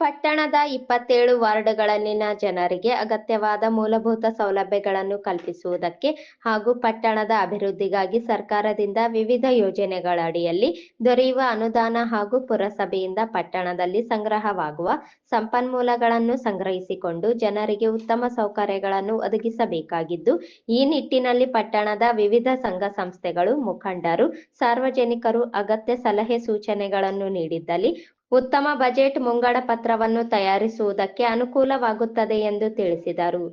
ಪಟ್ಟಣದ ಇಪ್ಪತ್ತೇಳು ವಾರ್ಡ್ಗಳಲ್ಲಿನ ಜನರಿಗೆ ಅಗತ್ಯವಾದ ಮೂಲಭೂತ ಸೌಲಭ್ಯಗಳನ್ನು ಕಲ್ಪಿಸುವುದಕ್ಕೆ ಹಾಗೂ ಪಟ್ಟಣದ ಅಭಿವೃದ್ಧಿಗಾಗಿ ಸರ್ಕಾರದಿಂದ ವಿವಿಧ ಯೋಜನೆಗಳ ಅಡಿಯಲ್ಲಿ ದೊರೆಯುವ ಅನುದಾನ ಹಾಗೂ ಪುರಸಭೆಯಿಂದ ಪಟ್ಟಣದಲ್ಲಿ ಸಂಗ್ರಹವಾಗುವ ಸಂಪನ್ಮೂಲಗಳನ್ನು ಸಂಗ್ರಹಿಸಿಕೊಂಡು ಜನರಿಗೆ ಉತ್ತಮ ಸೌಕರ್ಯಗಳನ್ನು ಒದಗಿಸಬೇಕಾಗಿದ್ದು, ಈ ನಿಟ್ಟಿನಲ್ಲಿ ಪಟ್ಟಣದ ವಿವಿಧ ಸಂಘ ಸಂಸ್ಥೆಗಳು ಮುಖಂಡರು, ಸಾರ್ವಜನಿಕರು ಅಗತ್ಯ ಸಲಹೆ ಸೂಚನೆಗಳನ್ನು ನೀಡಿದ್ದಲ್ಲಿ ಉತ್ತಮ ಬಜೆಟ್ ಮುಂಗಡ ಪತ್ರವನ್ನು ತಯಾರಿಸುವುದಕ್ಕೆ ಅನುಕೂಲವಾಗುತ್ತದೆ ಎಂದು ತಿಳಿಸಿದರು.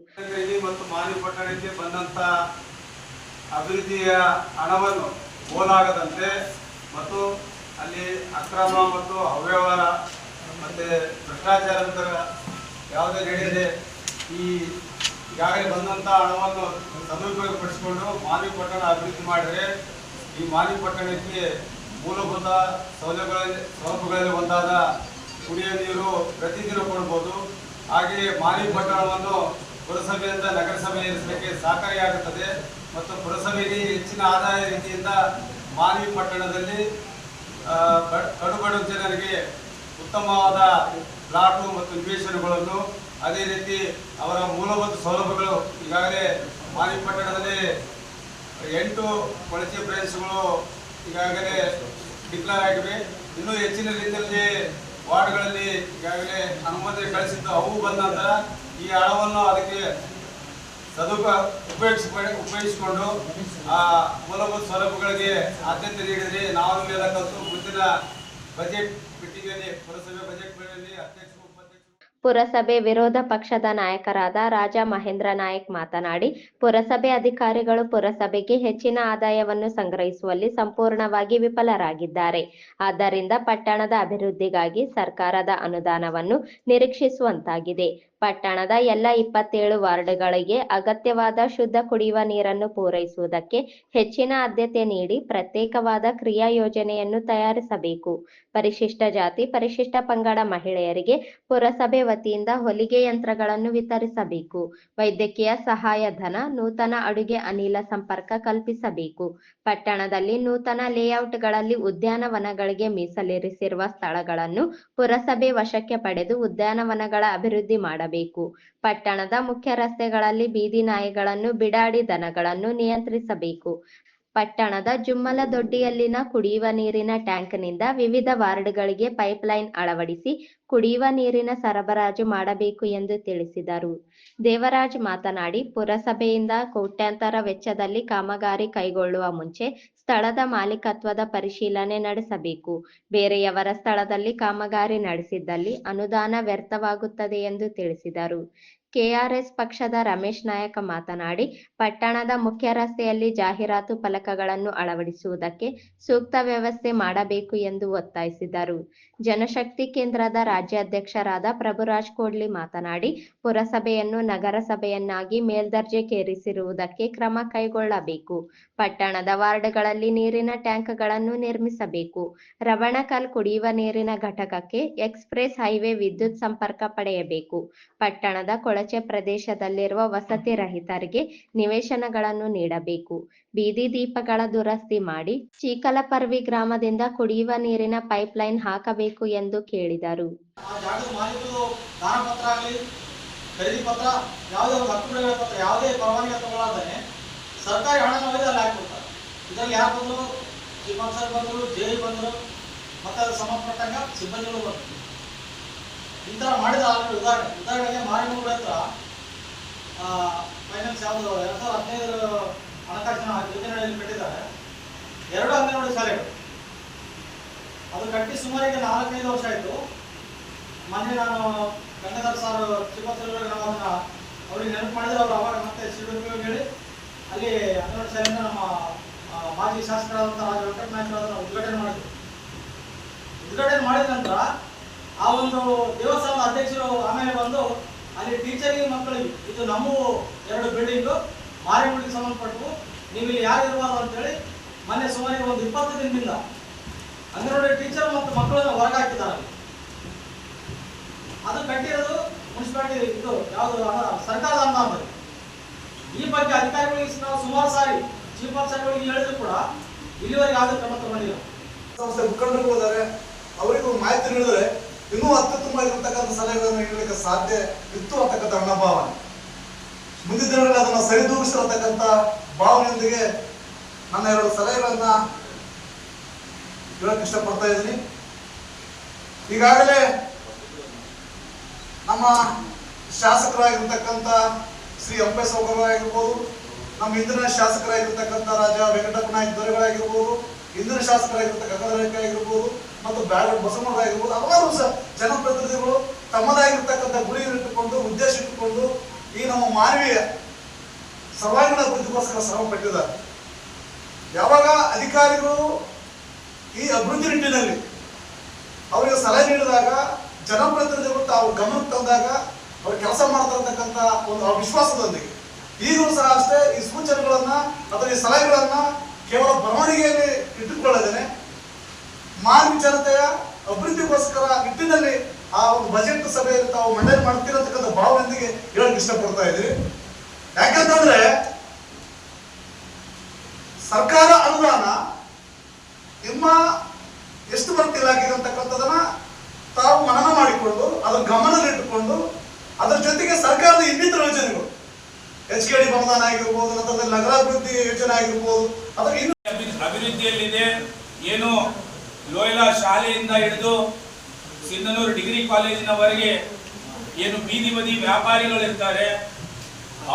ಮತ್ತು ಬಂದಂತ ಅಭಿವೃದ್ಧಿಯ ಹಣವನ್ನು ಹೋಲಾಗದಂತೆ ಮತ್ತು ಅಲ್ಲಿ ಅಕ್ರಮ ಮತ್ತು ಅವ್ಯವಹಾರ ಮತ್ತೆ ಭ್ರಷ್ಟಾಚಾರದ ಯಾವುದೇ ನಡೆಯದೆ ಈ ಈಗಾಗಲೇ ಬಂದಂತ ಹಣವನ್ನು ಸದುಪಯೋಗಪಡಿಸಿಕೊಂಡು ಮಾಲಿ ಪಟ್ಟಣ ಅಭಿವೃದ್ಧಿ ಮಾಡಿದರೆ ಈ ಮಾಲಿ ಪಟ್ಟಣಕ್ಕೆ ಮೂಲಭೂತ ಸೌಲಭ್ಯಗಳಲ್ಲಿ ಸೌಲಭ್ಯಗಳಲ್ಲಿ ಒಂದಾದ ಕುಡಿಯ ನೀರು ಪ್ರತಿದಿನ ಕೊಡ್ಬೋದು. ಹಾಗೆಯೇ ಮಾಲಿ ಪಟ್ಟಣವನ್ನು ಪುರಸಭೆಯಿಂದ ನಗರಸಭೆ ಇರಿಸಲಿಕ್ಕೆ ಸಹಕಾರಿಯಾಗುತ್ತದೆ. ಮತ್ತು ಪುರಸಭೆಗೆ ಹೆಚ್ಚಿನ ಆದಾಯ ರೀತಿಯಿಂದ ಮಾಲಿ ಪಟ್ಟಣದಲ್ಲಿ ಕಡು ಜನರಿಗೆ ಉತ್ತಮವಾದ ಪ್ಲಾಟು ಮತ್ತು ನಿವೇಶನಗಳನ್ನು ಅದೇ ರೀತಿ ಅವರ ಮೂಲಭೂತ ಸೌಲಭ್ಯಗಳು ಈಗಾಗಲೇ ಮಾಲಿ ಪಟ್ಟಣದಲ್ಲಿ ಎಂಟು ಕೊಳಚೆ ಪ್ರದೇಶಗಳು ಈಗಾಗಲೇ ಡಿಕ್ಲೇರ್ ಆಗಿವೆ. ಇನ್ನೂ ಹೆಚ್ಚಿನ ರೀತಿಯಲ್ಲಿ ವಾರ್ಡ್ಗಳಲ್ಲಿ ಈಗಾಗಲೇ ಅನುಮತಿ ಕಳಿಸಿದ್ದು ಅವು ಬಂದ ನಂತರ ಈ ಹಣವನ್ನು ಅದಕ್ಕೆ ಸದುಪ ಉಪಯೋಗಿಸಿ ಉಪಯೋಗಿಸಿಕೊಂಡು ಆ ಮೂಲಭೂತ ಸೌಲಭ್ಯಗಳಿಗೆ ಆದ್ಯತೆ ನೀಡಿದರೆ. ನಾವು ಮೇಲೆ ಕಲಿತು ಮುಂದಿನ ಬಜೆಟ್ ಪೆಟ್ಟಿಗೆಯಲ್ಲಿ ಪುರಸಭೆ ಬಜೆಟ್ ಅಧ್ಯಕ್ಷರು ಉಪಾಧ್ಯಕ್ಷರು ಪುರಸಭೆ ವಿರೋಧ ಪಕ್ಷದ ನಾಯಕರಾದ ರಾಜಾ ಮಹೇಂದ್ರ ನಾಯಕ್ ಮಾತನಾಡಿ, ಪುರಸಭೆ ಅಧಿಕಾರಿಗಳು ಪುರಸಭೆಗೆ ಹೆಚ್ಚಿನ ಆದಾಯವನ್ನು ಸಂಗ್ರಹಿಸುವಲ್ಲಿ ಸಂಪೂರ್ಣವಾಗಿ ವಿಫಲರಾಗಿದ್ದಾರೆ. ಆದ್ದರಿಂದ ಪಟ್ಟಣದ ಅಭಿವೃದ್ಧಿಗಾಗಿ ಸರ್ಕಾರದ ಅನುದಾನವನ್ನು ನಿರೀಕ್ಷಿಸುವಂತಾಗಿದೆ. ಪಟ್ಟಣದ ಎಲ್ಲ ಇಪ್ಪತ್ತೇಳು ವಾರ್ಡ್ಗಳಿಗೆ ಅಗತ್ಯವಾದ ಶುದ್ಧ ಕುಡಿಯುವ ನೀರನ್ನು ಪೂರೈಸುವುದಕ್ಕೆ ಹೆಚ್ಚಿನ ಆದ್ಯತೆ ನೀಡಿ ಪ್ರತ್ಯೇಕವಾದ ಕ್ರಿಯಾ ಯೋಜನೆಯನ್ನು ತಯಾರಿಸಬೇಕು. ಪರಿಶಿಷ್ಟ ಜಾತಿ, ಪರಿಶಿಷ್ಟ ಪಂಗಡ ಮಹಿಳೆಯರಿಗೆ ಪುರಸಭೆ ವತಿಯಿಂದ ಹೊಲಿಗೆ ಯಂತ್ರಗಳನ್ನು ವಿತರಿಸಬೇಕು. ವೈದ್ಯಕೀಯ ಸಹಾಯಧನ ನೂತನ ಅಡುಗೆ ಅನಿಲ ಸಂಪರ್ಕ ಕಲ್ಪಿಸಬೇಕು. ಪಟ್ಟಣದಲ್ಲಿ ನೂತನ ಲೇಔಟ್ಗಳಲ್ಲಿ ಉದ್ಯಾನವನಗಳಿಗೆ ಮೀಸಲಿರಿಸಿರುವ ಸ್ಥಳಗಳನ್ನು ಪುರಸಭೆ ವಶಕ್ಕೆ ಪಡೆದು ಉದ್ಯಾನವನಗಳ ಅಭಿವೃದ್ಧಿ ಮಾಡಬೇಕು. ಪಟ್ಟಣದ ಮುಖ್ಯ ರಸ್ತೆಗಳಲ್ಲಿ ಬೀದಿ ನಾಯಿಗಳನ್ನು ಬಿಡಾಡಿ ದನಗಳನ್ನು ನಿಯಂತ್ರಿಸಬೇಕು. ಪಟ್ಟಣದ ಜುಮ್ಮಲ ದೊಡ್ಡಿಯಲ್ಲಿನ ಕುಡಿಯುವ ನೀರಿನ ಟ್ಯಾಂಕ್ನಿಂದ ವಿವಿಧ ವಾರ್ಡ್ಗಳಿಗೆ ಪೈಪ್ಲೈನ್ ಅಳವಡಿಸಿ ಕುಡಿಯುವ ನೀರಿನ ಸರಬರಾಜು ಮಾಡಬೇಕು ಎಂದು ತಿಳಿಸಿದರು. ದೇವರಾಜ್ ಮಾತನಾಡಿ, ಪುರಸಭೆಯಿಂದ ಕೋಟ್ಯಾಂತರ ವೆಚ್ಚದಲ್ಲಿ ಕಾಮಗಾರಿ ಕೈಗೊಳ್ಳುವ ಮುಂಚೆ ಸ್ಥಳದ ಮಾಲೀಕತ್ವದ ಪರಿಶೀಲನೆ ನಡೆಸಬೇಕು. ಬೇರೆಯವರ ಸ್ಥಳದಲ್ಲಿ ಕಾಮಗಾರಿ ನಡೆಸಿದ್ದಲ್ಲಿ ಅನುದಾನ ವ್ಯರ್ಥವಾಗುತ್ತದೆ ಎಂದು ತಿಳಿಸಿದರು. ಕೆಆರ್ಎಸ್ ಪಕ್ಷದ ರಮೇಶ್ ನಾಯಕ ಮಾತನಾಡಿ, ಪಟ್ಟಣದ ಮುಖ್ಯ ರಸ್ತೆಯಲ್ಲಿ ಜಾಹೀರಾತು ಫಲಕಗಳನ್ನು ಅಳವಡಿಸುವುದಕ್ಕೆ ಸೂಕ್ತ ವ್ಯವಸ್ಥೆ ಮಾಡಬೇಕು ಎಂದು ಒತ್ತಾಯಿಸಿದರು. ಜನಶಕ್ತಿ ಕೇಂದ್ರದ ರಾಜ್ಯಾಧ್ಯಕ್ಷರಾದ ಪ್ರಭುರಾಜ್ ಕೋಡ್ಲಿ ಮಾತನಾಡಿ, ಪುರಸಭೆಯನ್ನು ನಗರಸಭೆಯನ್ನಾಗಿ ಮೇಲ್ದರ್ಜೆಗೇರಿಸಿರುವುದಕ್ಕೆ ಕ್ರಮ ಕೈಗೊಳ್ಳಬೇಕು. ಪಟ್ಟಣದ ವಾರ್ಡ್ಗಳಲ್ಲಿ ನೀರಿನ ಟ್ಯಾಂಕ್ಗಳನ್ನು ನಿರ್ಮಿಸಬೇಕು. ರವಣಕಲ್ ಕುಡಿಯುವ ನೀರಿನ ಘಟಕಕ್ಕೆ ಎಕ್ಸ್ಪ್ರೆಸ್ ಹೈವೇ ವಿದ್ಯುತ್ ಸಂಪರ್ಕ ಪಡೆಯಬೇಕು. ಪಟ್ಟಣದ ಕೊಳಚೆ ಪ್ರದೇಶದಲ್ಲಿರುವ ವಸತಿ ರಹಿತರಿಗೆ ನಿವೇಶನಗಳನ್ನು ನೀಡಬೇಕು. ಬೀದಿ ದೀಪಗಳ ದುರಸ್ತಿ ಮಾಡಿ ಚೀಕಲಪರ್ವಿ ಗ್ರಾಮದಿಂದ ಕುಡಿಯುವ ನೀರಿನ ಪೈಪ್ಲೈನ್ ಹಾಕಬೇಕು ಎಂದು ಕೇಳಿದರು. ಸರ್ಕಾರಿ ಹಣ ಹಣದಲ್ಲಿ ಅಲ್ಲಿ ಹಾಕ್ಬಿಡ್ತಾರೆ ಇದರಲ್ಲಿ ಯಾರು ಬಂದರು? ಶ್ರೀಮಂತ ಸರ್ ಬಂದರು, ಜೆ ಬಂದರು, ಮತ್ತು ಸಂಬಂಧಪಟ್ಟಂಗ ಸಿಬ್ಬಂದಿಗಳು ಬಂದರು. ಈ ಥರ ಮಾಡಿದ ಆಗಲಿ ಉದಾಹರಣೆ. ಉದಾಹರಣೆಗೆ ಮಾರಿನೂರು ಹತ್ರ ಫೈನಾನ್ಸ್ ಯಾವುದು, ಎರಡು ಸಾವಿರದ ಹದಿನೈದರ ಹಣಕಾಸಿನ ಯೋಜನೆಗಳಲ್ಲಿ ಕಟ್ಟಿದ್ದಾರೆ. ಎರಡು ಹನ್ನೆರಡು ಶಾಲೆಗಳು. ಅದು ಕಟ್ಟಿ ಸುಮಾರಿಗೆ ನಾಲ್ಕೈದು ವರ್ಷ ಆಯಿತು. ಮೊನ್ನೆ ನಾನು ಗಂಗಾಧರ್ ಸರ್ ಚಿಕ್ಕಮಗಳೂರಿಗೆ ನಾವು ಅದನ್ನ ಅವ್ರಿಗೆ ನೆನಪು ಮಾಡಿದ್ರೆ ಅವರು ಅವಾಗ ಮತ್ತೆ ಸಿಡಿದು ಹೇಳಿ ಅಲ್ಲಿ ಹನ್ನೆರಡು ಶಾಲೆಯಿಂದ ನಮ್ಮ ಮಾಜಿ ಶಾಸಕರಾದಂಥ ರಾಜ ವೆಂಕಟ ಅದನ್ನು ಅದನ್ನ ಉದ್ಘಾಟನೆ ಮಾಡಿದ್ರು. ಉದ್ಘಾಟನೆ ಮಾಡಿದ ನಂತರ ಆ ಒಂದು ದೇವಸ್ಥಾನದ ಅಧ್ಯಕ್ಷರು ಆಮೇಲೆ ಬಂದು ಅಲ್ಲಿ ಟೀಚರಿಗೆ ಮಕ್ಕಳಿಗೆ, ಇದು ನಮ್ಮ ಎರಡು ಬಿಲ್ಡಿಂಗು ಮಾರಿಗುಡಿಗೆ ಸಂಬಂಧಪಟ್ಟವು. ನೀವು ಇಲ್ಲಿ ಯಾರು ಇರಬಾರ್ದು ಅಂತೇಳಿ ಮೊನ್ನೆ ಸುಮಾರಿಗೆ ಒಂದು ಇಪ್ಪತ್ತು ದಿನದಿಂದ ಅಂಗನವಾಡಿ ಟೀಚರ್ ಮತ್ತು ಮಕ್ಕಳನ್ನ ಹೊರಗೆ ಹಾಕಿದ್ದಾರೆ ಅಲ್ಲಿ. ಅದು ಕಟ್ಟಿರೋದು ಮುನ್ಸಿಪಾಲಿಟಿ, ಇದು ಯಾವುದು ಸರ್ಕಾರದ ಅನುದಾನದಲ್ಲಿ ಈ ಬಗ್ಗೆ ಅಧಿಕಾರಿಗಳಿಗೆ ನಾವು ಸುಮಾರು ಸಾರಿ ಚೀಫ್ ಆಫೀಸರ್ಗಳಿಗೆ ಹೇಳಿದ್ರು ಕೂಡ ಇಲ್ಲಿವರೆಗೆ ಯಾವುದೇ ಕ್ರಮ ತಗೊಂಡಿಲ್ಲ ಸಂಸ್ಥೆ ಮುಖಂಡರು ಹೋದರೆ, ಅವರಿಗೂ ಮಾಹಿತಿ ನೀಡಿದರೆ ಇನ್ನೂ ಅತ್ಯುತ್ತಮವಾಗಿರ್ತಕ್ಕಂಥ ಸಲಹೆಗಳನ್ನು ನೀಡಲಿಕ್ಕೆ ಸಾಧ್ಯ ಇತ್ತು ಅಂತಕ್ಕಂಥ ನನ್ನ ಭಾವನೆ ಮುಂದಿನ ದಿನಗಳಲ್ಲಿ ಅದನ್ನು ಸರಿದೂಗಿಸಿರತಕ್ಕಂಥ ಭಾವನೆಯೊಂದಿಗೆ ನನ್ನ ಎರಡು ಸಲಹೆಗಳನ್ನ ಹೇಳಕ್ ಇಷ್ಟಪಡ್ತಾ ಇದ್ದೀನಿ. ಈಗಾಗಲೇ ನಮ್ಮ ಶಾಸಕರಾಗಿರ್ತಕ್ಕಂಥ ಶ್ರೀ ಎಂ ಎಸ್ ಆಗಿರ್ಬೋದು, ನಮ್ಮ ಇಂದಿನ ಶಾಸಕರಾಗಿರ್ತಕ್ಕಂಥ ರಾಜ ವೆಂಕಟಪ್ಪ ನಾಯಕ್ ದೊರೆಗಳಾಗಿರ್ಬೋದು ಇಂದಿನ ಶಾಸಕರಾಗಿರ್ತಕ್ಕಂಥ ಆಗಿರ್ಬೋದು ಮತ್ತು ಬ್ಯಾಡ ಬಸವಣ್ಣರಾಗಿರ್ಬೋದು ಹಲವಾರು ಸಹ ಜನಪ್ರತಿನಿಧಿಗಳು ತಮ್ಮದಾಗಿರ್ತಕ್ಕಂಥ ಗುರಿ ಇಟ್ಟುಕೊಂಡು, ಉದ್ದೇಶ ಇಟ್ಟುಕೊಂಡು ಈ ನಮ್ಮ ಮಾನವೀಯ ಸರ್ವಾಂಗೀಣ ಅಭಿವೃದ್ಧಿಗೋಸ್ಕರ ಶ್ರಮ ಪಟ್ಟಿದ್ದಾರೆ. ಯಾವಾಗ ಅಧಿಕಾರಿಗಳು ಈ ಅಭಿವೃದ್ಧಿ ನಿಟ್ಟಿನಲ್ಲಿ ಅವರಿಗೆ ಸಲಹೆ ನೀಡಿದಾಗ, ಜನಪ್ರತಿನಿಧಿಗಳು ತಾವು ಗಮನಕ್ಕೆ ತಂದಾಗ ಅವರು ಕೆಲಸ ಮಾಡ್ತಾ ಇರ್ತಕ್ಕಂಥ ಒಂದು ಅವಿಶ್ವಾಸದೊಂದಿಗೆ. ವಿಶ್ವಾಸದೊಂದಿಗೆ ಈಗಲೂ ಸಹ ಅಷ್ಟೇ ಈ ಸೂಚನೆಗಳನ್ನ ಅಥವಾ ಈ ಸಲಹೆಗಳನ್ನ ಕೇವಲ ಬರವಣಿಗೆಯಲ್ಲಿ ಇಟ್ಟುಕೊಳ್ಳದೇನೆ. ಮಾನವ ಜನತೆಯ ಅಭಿವೃದ್ಧಿಗೋಸ್ಕರ ನಿಟ್ಟಿನಲ್ಲಿ ಆ ಒಂದು ಬಜೆಟ್ ಸಭೆಯಲ್ಲಿ ತಾವು ಮಂಡನೆ ಮಾಡ್ತಿರತಕ್ಕಂಥ ಭಾವನೆಯೊಂದಿಗೆ ಹೇಳಕ್ ಇಷ್ಟಪಡ್ತಾ ಇದ್ದೀವಿ. ಯಾಕಂತಂದ್ರೆ ಸರ್ಕಾರ ಅನುದಾನ ನಿಮ್ಮ ಎಷ್ಟು ಬರ್ತಿಲ್ಲ ಅಂತಕ್ಕಂಥದನ್ನ ತಾವು ಮನನ ಮಾಡಿಕೊಂಡು, ಅದರ ಗಮನದಲ್ಲಿಟ್ಟುಕೊಂಡು, ಅದರ ಜೊತೆಗೆ ಸರ್ಕಾರದ ಇನ್ನಿತರ ಯೋಜನೆಗಳು ಎಚ್ ಕೆ ಆಗಿರ್ಬೋದು ನಂತರದಲ್ಲಿ ನಗರಾಭಿವೃದ್ಧಿ ಯೋಜನೆ ಆಗಿರ್ಬೋದು, ಅಥವಾ ಇನ್ನು ಅಭಿವೃದ್ಧಿಯಲ್ಲಿದೆ. ಏನು ಲೋಯಲಾ ಶಾಲೆಯಿಂದ ಹಿಡಿದು ಸಿಂಧನೂರು ಡಿಗ್ರಿ ಕಾಲೇಜಿನವರೆಗೆ ಏನು ಬೀದಿ ಬದಿ ವ್ಯಾಪಾರಿಗಳಿರ್ತಾರೆ.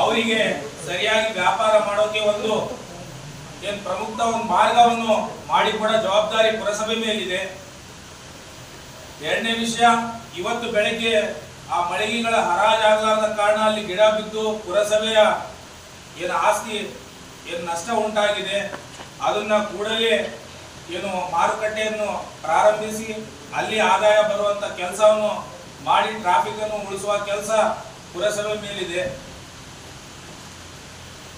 ಅವರಿಗೆ ಸರಿಯಾಗಿ ವ್ಯಾಪಾರ ಮಾಡೋಕೆ ಒಂದು ಏನು ಪ್ರಮುಖ ಒಂದು ಮಾರ್ಗವನ್ನು ಮಾಡಿಕೊಡೋ ಜವಾಬ್ದಾರಿ ಪುರಸಭೆ ಮೇಲಿದೆ. ಎರಡನೇ ವಿಷಯ, ಇವತ್ತು ಬೆಳಗ್ಗೆ ಆ ಮಳಿಗೆಗಳ ಹರಾಜಾಗಲಾರದ ಕಾರಣ ಅಲ್ಲಿ ಗಿಡ ಬಿದ್ದು ಪುರಸಭೆಯ ಏನು ಆಸ್ತಿ, ಏನು ನಷ್ಟ ಉಂಟಾಗಿದೆ, ಅದನ್ನ ಕೂಡಲೇ ಏನು ಮಾರುಕಟ್ಟೆಯನ್ನು ಪ್ರಾರಂಭಿಸಿ ಅಲ್ಲಿ ಆದಾಯ ಬರುವಂತ ಕೆಲಸವನ್ನು ಮಾಡಿ ಟ್ರಾಫಿಕ್ ಅನ್ನು ಉಳಿಸುವ ಕೆಲಸ ಪುರಸಭೆ ಮೇಲಿದೆ.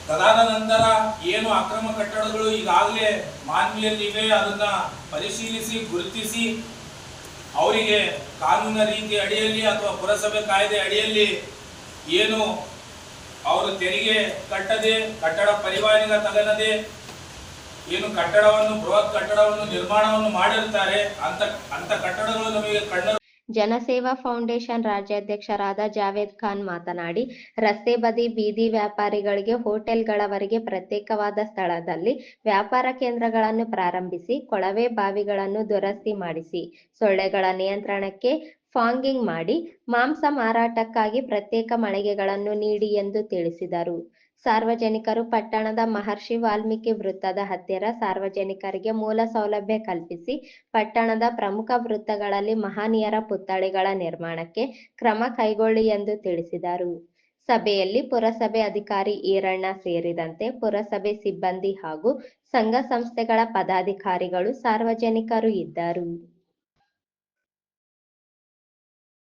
ತದಾದ ನಂತರ ಏನು ಅಕ್ರಮ ಕಟ್ಟಡಗಳು ಈಗಾಗಲೇ ಮಾನ್ವಿಯಲ್ಲಿವೆ, ಅದನ್ನ ಪರಿಶೀಲಿಸಿ ಗುರುತಿಸಿ ಅವರಿಗೆ ಕಾನೂನಿನ ರೀತಿ ಅಡಿಯಲ್ಲಿ ಅಥವಾ ಪುರಸಭೆ ಕಾಯ್ದೆ ಅಡಿಯಲ್ಲಿ ಏನು ಅವರು ತೆರಿಗೆ ಕಟ್ಟದೆ, ಕಟ್ಟಡ ಪರಿವಾರಿನ ತಗನದೆ ಏನು ಕಟ್ಟಡವನ್ನು, ಬೃಹತ್ ಕಟ್ಟಡವನ್ನು ನಿರ್ಮಾಣವನ್ನು ಮಾಡಿರ್ತಾರೆ ಅಂತ ಅಂತ ಕಟ್ಟಡಗಳು ನಮಗೆ ಕಣ್ಣ ಜನಸೇವಾ ಫೌಂಡೇಶನ್ ರಾಜ್ಯಾಧ್ಯಕ್ಷರಾದ ಜಾವೇದ್ ಖಾನ್ ಮಾತನಾಡಿ, ರಸ್ತೆ ಬದಿ ಬೀದಿ ವ್ಯಾಪಾರಿಗಳಿಗೆ ಹೋಟೆಲ್ಗಳವರೆಗೆ ಪ್ರತ್ಯೇಕವಾದ ಸ್ಥಳದಲ್ಲಿ ವ್ಯಾಪಾರ ಕೇಂದ್ರಗಳನ್ನು ಪ್ರಾರಂಭಿಸಿ, ಕೊಳವೆ ಬಾವಿಗಳನ್ನು ದುರಸ್ತಿ ಮಾಡಿಸಿ, ಸೊಳ್ಳೆಗಳ ನಿಯಂತ್ರಣಕ್ಕೆ ಫಾಂಗಿಂಗ್ ಮಾಡಿ, ಮಾಂಸ ಮಾರಾಟಕ್ಕಾಗಿ ಪ್ರತ್ಯೇಕ ಮಳಿಗೆಗಳನ್ನು ನೀಡಿ ಎಂದು ತಿಳಿಸಿದರು. ಸಾರ್ವಜನಿಕರು ಪಟ್ಟಣದ ಮಹರ್ಷಿ ವಾಲ್ಮೀಕಿ ವೃತ್ತದ ಹತ್ತಿರ ಸಾರ್ವಜನಿಕರಿಗೆ ಮೂಲ ಸೌಲಭ್ಯ ಕಲ್ಪಿಸಿ, ಪಟ್ಟಣದ ಪ್ರಮುಖ ವೃತ್ತಗಳಲ್ಲಿ ಮಹನೀಯರ ಪುತ್ಥಳಿಗಳ ನಿರ್ಮಾಣಕ್ಕೆ ಕ್ರಮ ಕೈಗೊಳ್ಳಿ ಎಂದು ತಿಳಿಸಿದರು. ಸಭೆಯಲ್ಲಿ ಪುರಸಭೆ ಅಧಿಕಾರಿ ಈರಣ್ಣ ಸೇರಿದಂತೆ ಪುರಸಭೆ ಸಿಬ್ಬಂದಿ ಹಾಗೂ ಸಂಘ ಸಂಸ್ಥೆಗಳ ಪದಾಧಿಕಾರಿಗಳು ಸಾರ್ವಜನಿಕರು ಇದ್ದರು.